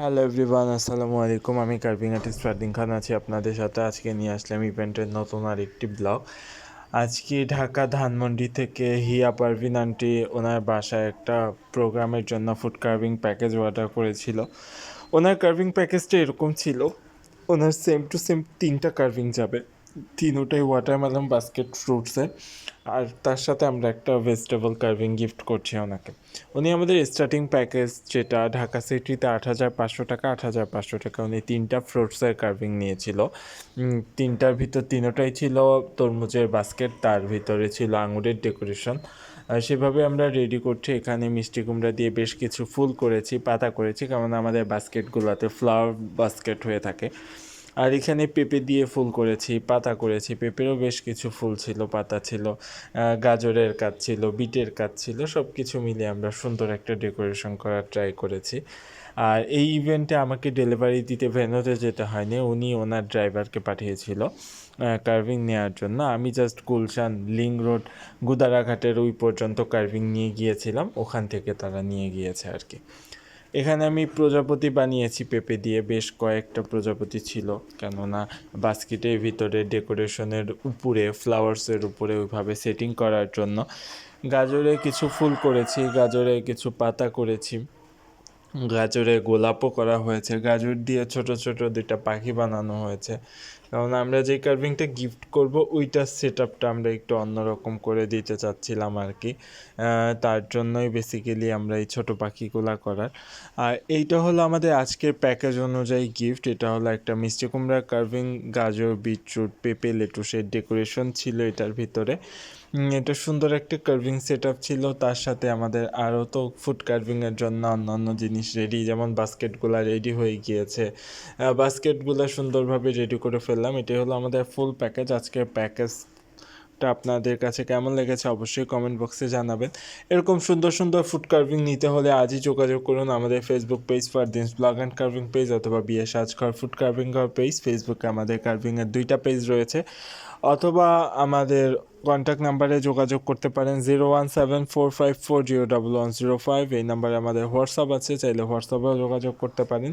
Hello everyone আসসালামু আলাইকুম। আমি কার্ভিং আর্টিস্ট ফারদিন খান আছি আপনাদের সাথে। আজকে নিয়ে আসলাম ইভেন্টের নতুন আর একটি ব্লগ আজকে ঢাকা ধানমন্ডি থেকে হিয়া পারভিন আন্টি ওনার বাসায় একটা প্রোগ্রামের জন্য ফুড কার্ভিং প্যাকেজ অর্ডার করেছিল। ওনার কার্ভিং প্যাকেজটা এরকম ছিল, ওনার সেম টু সেম তিনটা কার্ভিং যাবে। তিনোটাই ওয়াটারমেলন বাস্কেট ফ্রুটসের আর তার সাথে আমরা একটা ভেজিটেবল কার্ভিং গিফট করছি ওনাকে। উনি আমাদের স্টার্টিং প্যাকেজ যেটা ঢাকা সিটিতে আট হাজার পাঁচশো টাকা, আট হাজার পাঁচশো টাকা উনি তিনটা ফ্রুটসের কার্ভিং নিয়েছিল। তিনটার ভিতর তিনোটাই ছিল তরমুজের বাস্কেট তার ভিতরে ছিল আঙুরের ডেকোরেশন সেভাবে আমরা রেডি করছি। এখানে মিষ্টি কুমড়া দিয়ে বেশ কিছু ফুল করেছি, পাতা করেছি কারণ আমাদের বাস্কেটগুলোতে ফ্লাওয়ার বাস্কেট হয়ে থাকে। আর এখানে পেঁপে দিয়ে ফুল করেছি, পাতা করেছি, পেঁপেরও বেশ কিছু ফুল ছিল, পাতা ছিল গাজরের কাজ ছিল, বিটের কাজ ছিল সব কিছু মিলিয়ে আমরা সুন্দর একটা ডেকোরেশন করার ট্রাই করেছি। আর এই ইভেন্টে আমাকে ডেলিভারি দিতে ভেন্যুতে যেতে হয়নি, উনি ওনার ড্রাইভারকে পাঠিয়েছিল কার্ভিং নেওয়ার জন্য। আমি জাস্ট গুলশান, লিং রোড, গুদারাঘাটের ওই পর্যন্ত কার্ভিং নিয়ে গিয়েছিলাম, ওখান থেকে তারা নিয়ে গিয়েছে আর কি। এখানে আমি প্রজাপতি বানিয়েছি পেঁপে দিয়ে, বেশ কয়েকটা প্রজাপতি ছিল। কেননা বাস্কেটের ভিতরে ডেকোরেশনের উপরে, ফ্লাওয়ার্সের উপরে ওইভাবে সেটিং করার জন্য গাজরে কিছু ফুল করেছি, গাজরে কিছু পাতা করেছি, গাজরে গোলাপও করা হয়েছে। গাজর দিয়ে ছোট ছোট দুইটা পাখি বানানো হয়েছে। কারণ আমরা যে কার্ভিংটা গিফট করব ওইটার সেট আপটা আমরা একটু অন্যরকম করে দিতে চাচ্ছিলাম আর কি তার জন্যই বেসিক্যালি আমরা এই ছোটো পাখিগুলা করার। আর এইটা হলো আমাদের আজকের প্যাকেজ অনুযায়ী গিফট এটা হলো একটা মিষ্টি কুমড়া কার্ভিং গাজর, বিটরুট, পেঁপে, লেটুসের ডেকোরেশন ছিল এটার ভিতরে। এটা সুন্দর একটা কার্ভিং সেট আপ ছিল। তার সাথে আমাদের আরও তো ফুড কার্ভিংয়ের জন্য অন্যান্য জিনিস রেডি যেমন বাস্কেটগুলো রেডি হয়ে গিয়েছে। বাস্কেটগুলো সুন্দরভাবে রেডি করে ফেললাম এটি হলো আমাদের ফুল প্যাকেজ আজকের প্যাকেজটা আপনাদের কাছে কেমন লেগেছে অবশ্যই কমেন্ট বক্সে জানাবেন। এরকম সুন্দর সুন্দর ফুড কার্ভিং নিতে হলে আজই যোগাযোগ করুন আমাদের ফেসবুক পেজ ফর দিনস ব্লগ অ্যান্ড কার্ভিং পেজ অথবা বিয়ে সাজঘর ফুড কার্ভিং ঘর পেজ ফেসবুকে আমাদের কার্ভিংয়ের দুইটা পেজ রয়েছে। অথবা আমাদের কন্ট্যাক্ট নাম্বারে যোগাযোগ করতে পারেন zero one seven four five four zero double one zero five এই নাম্বারে আমাদের হোয়াটসঅ্যাপ আছে, চাইলে হোয়াটসঅ্যাপেও যোগাযোগ করতে পারেন।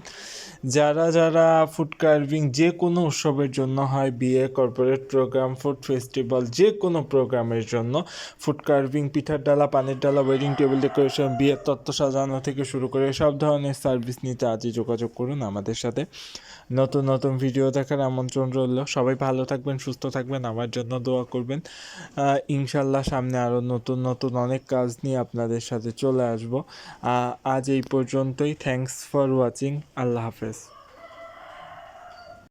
যারা যারা ফুড কার্ভিং যে কোনো উৎসবের জন্য হয়, বিয়ে কর্পোরেট প্রোগ্রাম ফুড ফেস্টিভ্যাল যে কোনো প্রোগ্রামের জন্য ফুড কার্ভিং পিঠার ডালা, পানের ডালা ওয়েডিং টেবিল ডেকোরেশন বিয়ের তত্ত্ব সাজানো থেকে শুরু করে সব ধরনের সার্ভিস নিতে আজই যোগাযোগ করুন আমাদের সাথে। নতুন নতুন ভিডিও দেখার আমন্ত্রণ রইল। সবাই ভালো থাকবেন, সুস্থ থাকবেন। আমার জন্য দোয়া করবেন। ইনশাল্লাহ সামনে আরও নতুন নতুন অনেক কাজ নিয়ে আপনাদের সাথে চলে আসব। আজ এই পর্যন্তই। থ্যাংকস ফর ওয়াচিং আল্লাহ হাফেজ।